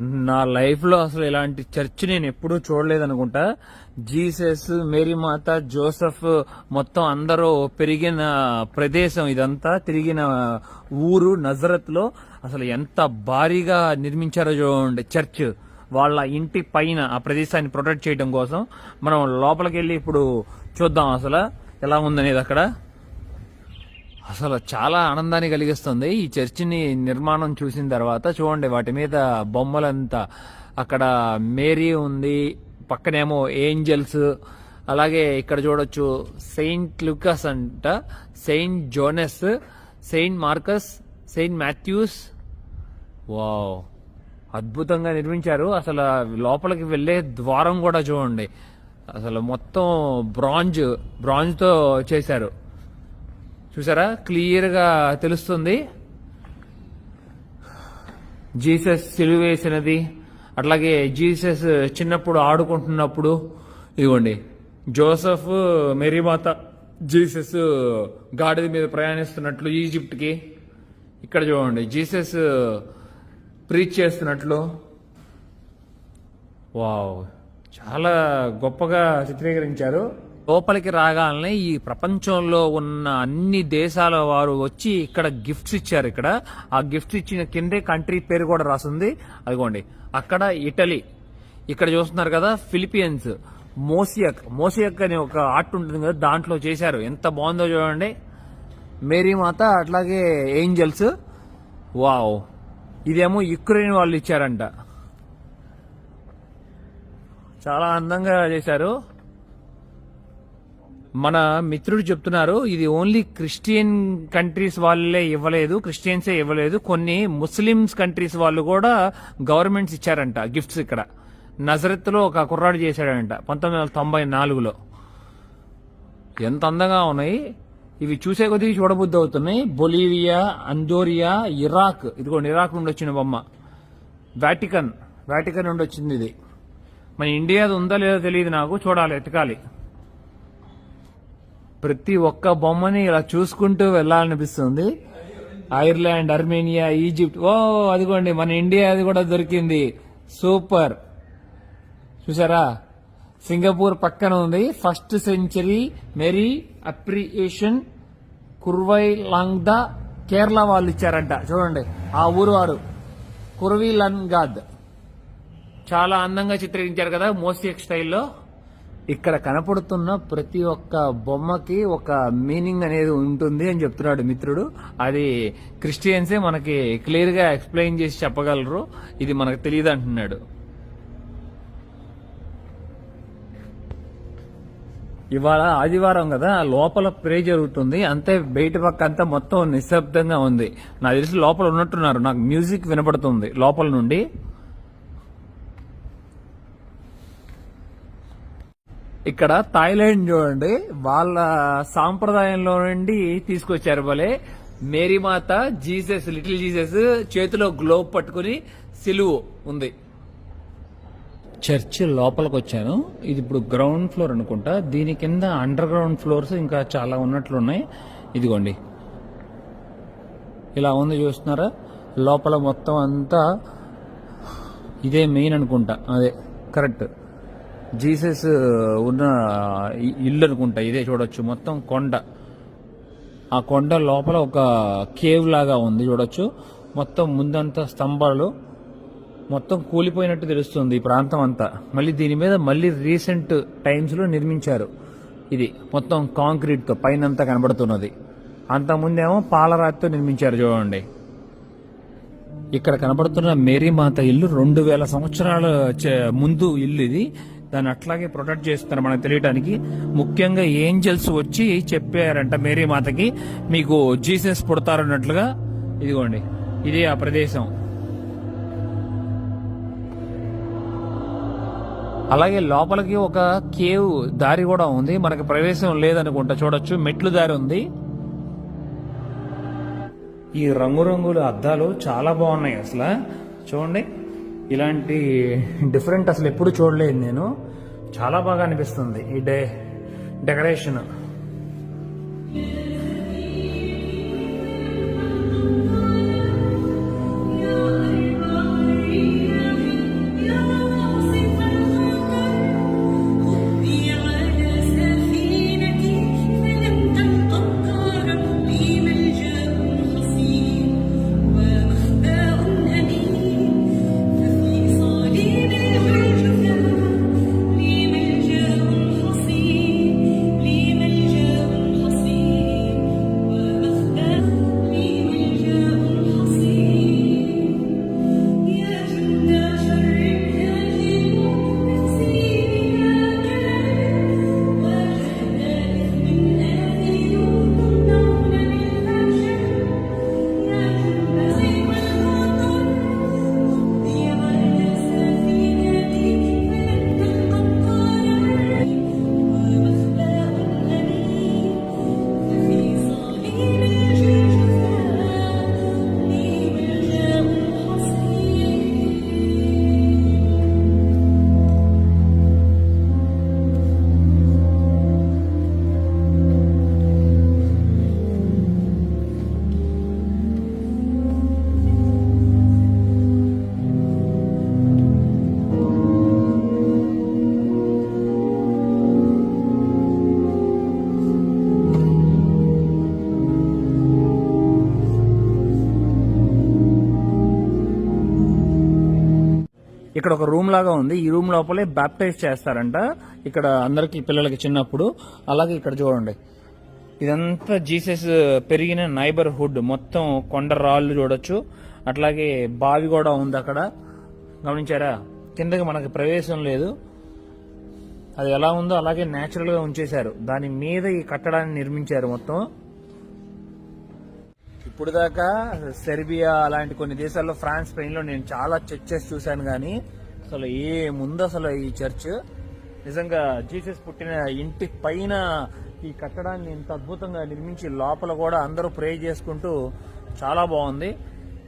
నా లైఫ్లో అసలు ఇలాంటి చర్చ్ నేను ఎప్పుడూ చూడలేదనుకుంటా. జీసస్ మేరీ మాత జోసఫ్ మొత్తం అందరూ పెరిగిన ప్రదేశం ఇదంతా. తిరిగిన ఊరు నజరత్లో అసలు ఎంత భారీగా నిర్మించారో చూడండి చర్చ్ వాళ్ళ ఇంటి పైన ఆ ప్రదేశాన్ని ప్రొటెక్ట్ చేయడం కోసం మనం లోపలికి వెళ్ళి ఇప్పుడు చూద్దాం అసలు. ఎలా ఉందనేది అక్కడ? అసలు చాలా ఆనందాన్ని కలిగిస్తుంది. ఈ చర్చిని నిర్మాణం చూసిన తర్వాత చూడండి వాటి మీద బొమ్మలంతా. అక్కడ మేరీ ఉంది పక్కనేమో ఏంజల్స్. అలాగే ఇక్కడ చూడొచ్చు సెయింట్ లుకస్ అంట saint Jones saint Marcus saint Mathews. Wow! అద్భుతంగా నిర్మించారు. అసలు లోపలికి వెళ్ళే ద్వారం కూడా చూడండి. అసలు మొత్తం బ్రాంజ్ బ్రాంజ్తో చేశారు. చూసారా? క్లియర్గా తెలుస్తుంది. జీసస్ సిలువేసినది అట్లాగే జీసస్ చిన్నప్పుడు ఆడుకుంటున్నప్పుడు ఇదిగోండి జోసఫ్ మెరీమాత జీసస్ గాడిద మీద ప్రయాణిస్తున్నట్లు ఈజిప్ట్కి ఇక్కడ చూడండి జీసస్ ప్రీచ్ చేస్తున్నట్లు. వావ్ చాలా గొప్పగా చిత్రీకరించారు. లోపలికి రాగానే ఈ ప్రపంచంలో ఉన్న అన్ని దేశాల వారు వచ్చి ఇక్కడ గిఫ్ట్స్ ఇచ్చారు ఇక్కడ. ఆ గిఫ్ట్స్ ఇచ్చిన కిందే కంట్రీ పేరు కూడా రాసింది. అదిగోండి. అక్కడ ఇటలీ. ఇక్కడ చూస్తున్నారు కదా ఫిలిపియన్స్ మోసియక్. మోసియక్ అనే ఒక ఆర్ట్ ఉంటుంది కదా దాంట్లో చేశారు. ఎంత బాగుందో చూడండి. మేరీ మాత అట్లాగే ఏంజల్స్. వావ్. ఇదేమో యుక్రెయిన్ వాళ్ళు ఇచ్చారంట. చాలా అందంగా చేశారు. మన మిత్రుడు చెప్తున్నారు ఇది ఓన్లీ క్రిస్టియన్ కంట్రీస్ వాళ్ళే ఇవ్వలేదు క్రిస్టియన్సే ఇవ్వలేదు. కొన్ని ముస్లిమ్స్ కంట్రీస్ వాళ్ళు కూడా గవర్నమెంట్స్ ఇచ్చారంట గిఫ్ట్స్ ఇక్కడ. నజరత్లో ఒక కుర్రాడు చేశాడంట పంతొమ్మిది వందల తొంభై నాలుగులో. ఎంత అందంగా ఉన్నాయి. ఇవి చూసే కొద్దిగా చూడబుద్ధి అవుతున్నాయి. బొలీవియా అందోరియా ఇరాక్ ఇదిగోండి ఇరాక్ నుండి వచ్చిన బొమ్మ. వాటికన్ వాటికన్ నుండి వచ్చింది ఇది. మన ఇండియాది ఉందా లేదో తెలియదు నాకు చూడాలి ఎతకాలి ప్రతి ఒక్క బొమ్మని ఇలా చూసుకుంటూ వెళ్ళాలనిపిస్తుంది. Ireland Armenia Egypt. ఓ అదిగోండి మన ఇండియా అది కూడా దొరికింది. సూపర్. చూసారా? సింగపూర్ పక్కన ఉంది. ఫస్ట్ సెంచరీ మెరీ అప్రియేషన్ కుర్వై లాంగ్దా కేరళ వాళ్ళు ఇచ్చారంట. చూడండి ఆ ఊరు వారు. కుర్వీ లంగాద్. చాలా అందంగా చిత్రీకరించారు కదా మోసియక్ స్టైల్లో. ఇక్కడ కనపడుతున్న ప్రతి ఒక్క బొమ్మకి ఒక మీనింగ్ అనేది ఉంటుంది అని చెప్తున్నాడు మిత్రుడు. అది క్రిస్టియన్సే మనకి క్లియర్గా ఎక్స్ప్లెయిన్ చేసి చెప్పగలరు. ఇది మనకు తెలియదు అంటున్నాడు. ఇవాళ ఆదివారం కదా లోపల ప్రే జరుగుతుంది. అంతే బయట పక్క అంతా మొత్తం నిశ్శబ్దంగా ఉంది. నాకు తెలిసి లోపల ఉన్నట్టున్నారు. నాకు మ్యూజిక్ వినపడుతుంది లోపల నుండి. ఇక్కడ థాయిలాండ్ చూడండి. వాళ్ళ సాంప్రదాయంలో నుండి తీసుకొచ్చారు భలే మేరీమాత జీసస్ లిటిల్ జీసస్ చేతిలో గ్లోబ్ పట్టుకుని సిలువు ఉంది. చర్చ్ లోపలికి వచ్చాను ఇది ఇప్పుడు గ్రౌండ్ ఫ్లోర్ అనుకుంటా. దీని కింద అండర్ గ్రౌండ్ ఫ్లోర్స్ ఇంకా చాలా ఉన్నట్లున్నాయి. ఇదిగోండి. ఇలా ఉంది చూస్తున్నారా? లోపల మొత్తం అంతా ఇదే మెయిన్ అనుకుంటా. అదే కరెక్ట్. జీసస్ ఉన్న ఇ- ఇల్లు అనుకుంటా ఇదే చూడొచ్చు. మొత్తం కొండ. ఆ కొండ లోపల ఒక కేవ్ లాగా ఉంది చూడొచ్చు. మొత్తం ముందంతా స్తంభాలు. మొత్తం కూలిపోయినట్టు తెలుస్తుంది ఈ ప్రాంతం అంతా. మళ్ళీ దీని మీద మళ్ళీ రీసెంట్ టైమ్స్లో నిర్మించారు ఇది. మొత్తం కాంక్రీట్తో పైన అంతా కనబడుతున్నది. అంత ముందేమో పాలరాతితో నిర్మించారు చూడండి. ఇక్కడ కనబడుతున్న మేరీ మాత ఇల్లు రెండు వేల సంవత్సరాల ముందు ఇల్లు ఇది. దాన్ని అట్లాగే ప్రొటెక్ట్ చేస్తున్నారు మనకు తెలియడానికి ముఖ్యంగా ఏంజల్స్ వచ్చి చెప్పారంట మేరీ మాతకి మీకు జీసస్ పుడతారన్నట్లుగా. ఇదిగోండి ఇది ఆ ప్రదేశం. అలాగే లోపలికి ఒక కేవ్ దారి కూడా ఉంది. మనకి ప్రవేశం లేదనుకుంటా చూడొచ్చు. మెట్లు దారి ఉంది. ఈ రంగురంగుల అద్దాలు చాలా బాగున్నాయి అసలు. చూడండి. ఇలాంటి డిఫరెంట్ అసలు ఎప్పుడు చూడలేదు నేను. చాలా బాగా అనిపిస్తుంది ఈ డే డెకరేషన్. ఇక్కడ ఒక రూమ్ లాగా ఉంది. ఈ రూమ్ లోపలే బ్యాప్టైజ్ చేస్తారంట. ఇక్కడ అందరికి పిల్లలకి చిన్నప్పుడు. అలాగే ఇక్కడ చూడండి. ఇదంతా జీసస్ పెరిగిన నైబర్హుడ్ మొత్తం కొండ రాళ్ళు చూడొచ్చు. అట్లాగే బావి కూడా ఉంది అక్కడ. గమనించారా? కిందకి మనకి ప్రవేశం లేదు. అది ఎలా ఉందో అలాగే నేచురల్గా ఉంచేశారు. దాని మీద ఈ కట్టడాన్ని నిర్మించారు మొత్తం. ఇప్పుడు దాకా సెర్బియా అలాంటి కొన్ని దేశాల్లో ఫ్రాన్స్ స్పెయిన్లో నేను చాలా చర్చెస్ చూశాను కానీ అసలు ఏ ముందు అసలు ఈ చర్చ్. నిజంగా జీసస్ పుట్టిన ఇంటి పైన ఈ కట్టడాన్ని ఇంత అద్భుతంగా నిర్మించి లోపల కూడా అందరూ ప్రే చేసుకుంటూ చాలా బాగుంది.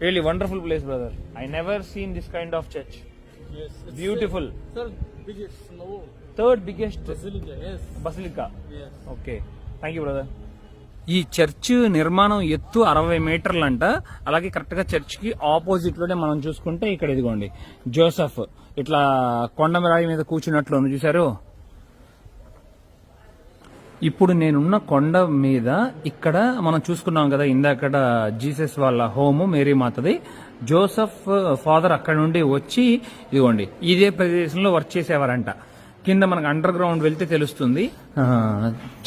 Really wonderful place brother I never seen this kind of church beautiful. Third biggest. Basilica. Okay thank you brother ఈ చర్చ్ నిర్మాణం ఎత్తు అరవై మీటర్లు అంట అలాగే కరెక్ట్గా చర్చ్కి ఆపోజిట్లోనే మనం చూసుకుంటే ఇక్కడ ఇదిగోండి జోసఫ్ ఇట్లా కొండమరాయి మీద కూర్చున్నట్లు చూశారు? చూసారు ఇప్పుడు నేనున్న కొండ మీద ఇక్కడ మనం చూసుకున్నాం కదా ఇందాకడ జీసస్ వాళ్ళ హోము మేరీ మాతది. జోసఫ్ ఫాదర్ అక్కడ నుండి వచ్చి ఇదిగోండి ఇదే ప్రదేశంలో వర్క్ చేసేవారంట. కింద మనకు అండర్ గ్రౌండ్ వెళ్తే తెలుస్తుంది.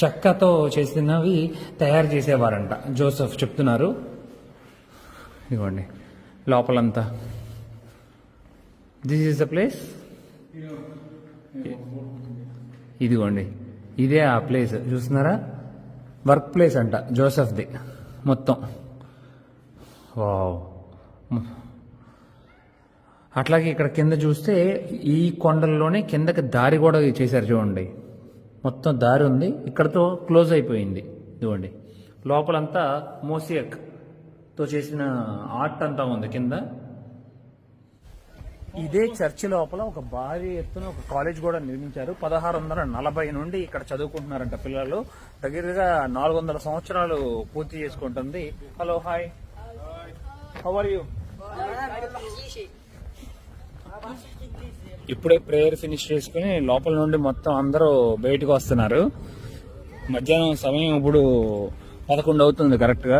చెక్కతో చేసినవి తయారు చేసేవారంట. జోసఫ్ చెప్తున్నారు. ఇదిగోండి లోపలంతా. దిస్ ఈస్ ద ప్లేస్ ఇదిగోండి ఇదే ఆ ప్లేస్ చూస్తున్నారా? వర్క్ ప్లేస్ అంట జోసఫ్ది మొత్తం. వావ్ అట్లాగే ఇక్కడ కింద చూస్తే ఈ కొండల్లోనే కిందకి దారి కూడా చేశారు చూడండి. మొత్తం దారి ఉంది. ఇక్కడతో క్లోజ్ అయిపోయింది. ఇదిగోండి. లోపలంతా మోసియక్తో చేసిన ఆర్ట్ అంతా ఉంది కింద. ఇదే చర్చి లోపల ఒక భారీ ఎత్తున ఒక కాలేజ్ కూడా నిర్మించారు. పదహారు వందల నలభై నుండి ఇక్కడ చదువుకుంటున్నారంట పిల్లలు. దగ్గరగా నాలుగు వందల సంవత్సరాలు పూర్తి చేసుకుంటుంది. Hello hi. How are you ఇప్పుడే ప్రేయర్ ఫినిష్ చేసుకుని లోపల నుండి మొత్తం అందరూ బయటకు వస్తున్నారు. మధ్యాహ్నం సమయం ఇప్పుడు పదకొండు అవుతుంది కరెక్ట్గా.